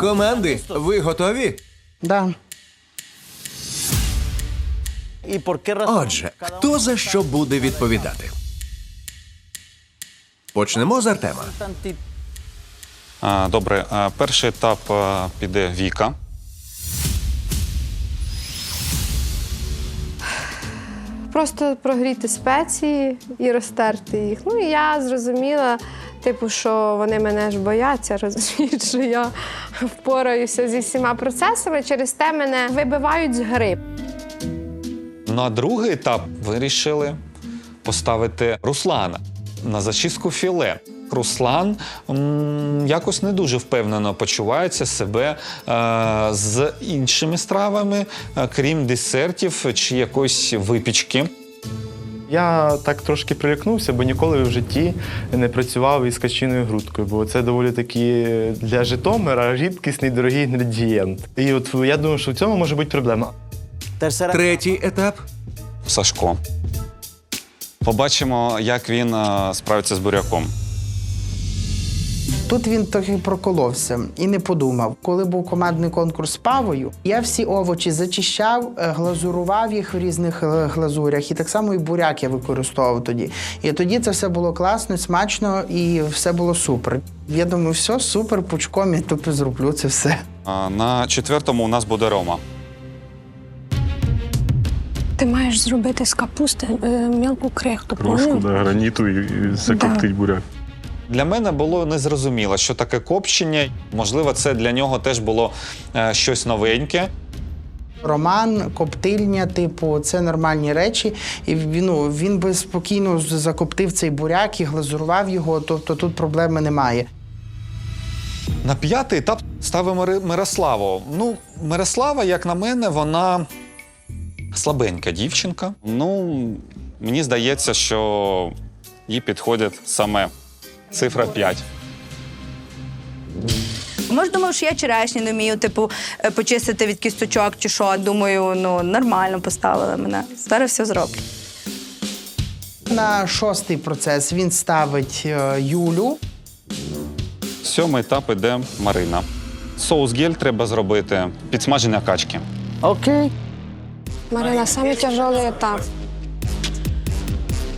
Команди, ви готові? Да. Отже, хто за що буде відповідати? Почнемо з Артема. А, Добре, а, перший етап а, піде Віка. Просто прогріти спеції і розтерти їх. Ну і я зрозуміла, типу, що вони мене ж бояться, розуміють, що я впораюся зі всіма процесами. Через те мене вибивають з гри. На другий етап вирішили поставити Руслана на зачистку філе. Руслан м, якось не дуже впевнено почувається себе е, з іншими стравами, е, крім десертів чи якоїсь випічки. Я так трошки прилякнувся, бо ніколи в житті не працював із качиною грудкою, бо це доволі таки для Житомира рідкісний дорогий інгредієнт. І от я думаю, що в цьому може бути проблема. Третій етап. Сашко. Побачимо, як він е, справиться з буряком. Тут він трохи проколовся і не подумав. Коли був командний конкурс з павою, я всі овочі зачищав, е, глазурував їх в різних е, глазурях, і так само і буряк я використовував тоді. І тоді це все було класно, смачно і все було супер. Я думаю, все супер, пучком я тупо зроблю це все. А, На четвертому у нас буде Рома. Ти маєш зробити з капусти е, мілку крихту. Крошку да, граніту і, і закоптить буряк. Для мене було незрозуміло, що таке копчення. Можливо, це для нього теж було е, щось новеньке. Роман, коптильня, типу, це нормальні речі. І він, ну, він би спокійно закоптив цей буряк і глазурував його, тобто тут проблеми немає. На п'ятий етап ставимо Мирославу. Ну, Мирослава, як на мене, вона слабенька дівчинка. Ну, мені здається, що їй підходить саме цифра 5. Може, думав, що я черешні не вмію, типу, е, почистити від кісточок чи що. Думаю, ну нормально поставили мене. Зараз все зроблю. На шостий процес він ставить е, Юлю. Сьомий етап іде Марина. Соус гель треба зробити, підсмаження качки. Ok. Марина, самий тяжелий етап.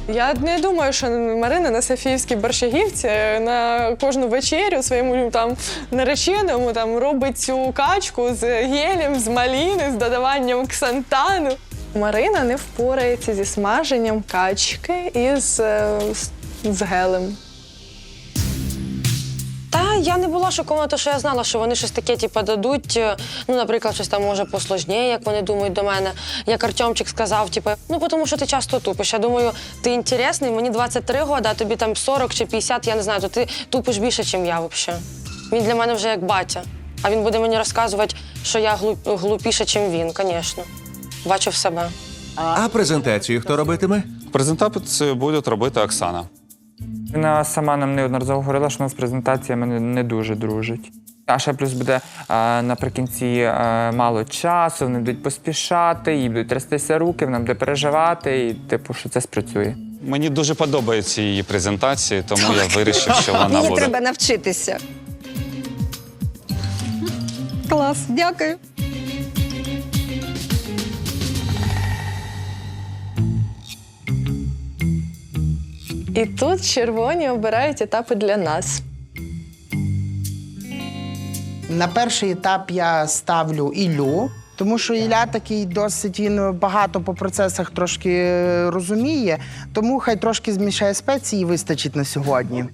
Я не думаю, що Марина на Софіївській борщагівці на кожну вечерю своєму там нареченому там робить цю качку з гелем, з маліни, з додаванням ксантану. Марина не впорається зі смаженням качки е, з, з гелем. Та я не була шокована, тому що я знала, що вони щось таке, типу, дадуть. е, Ну, наприклад, щось там може посложніше, як вони думають до мене. Як Артемчик сказав, типу, ну тому що ти часто тупиш. Я думаю, ти інтересний, мені 23 роки, а тобі там 40 чи 50, я не знаю, то ти тупиш більше, ніж я взагалі. Він для мене вже як батя. А він буде мені розказувати, що я глуп- глупіша, ніж він, звісно. Бачу в себе. А презентацію хто робитиме? Презентацію буде робити Оксана. Вона сама нам неодноразово говорила, що вона з презентаціями не, не дуже дружить. А ще плюс буде е, наприкінці е, мало часу, вони будуть поспішати, їй будуть трястися руки, вона буде переживати, і типу, що це спрацює. Мені дуже подобаються її презентації, тому я вирішив, що вона буде. навчитися. Клас, дякую. І тут червоні обирають етапи для нас. На перший етап я ставлю Ілю, тому що Ілля такий досить він багато по процесах трошки розуміє, тому хай трошки змішає спеції і вистачить на сьогодні.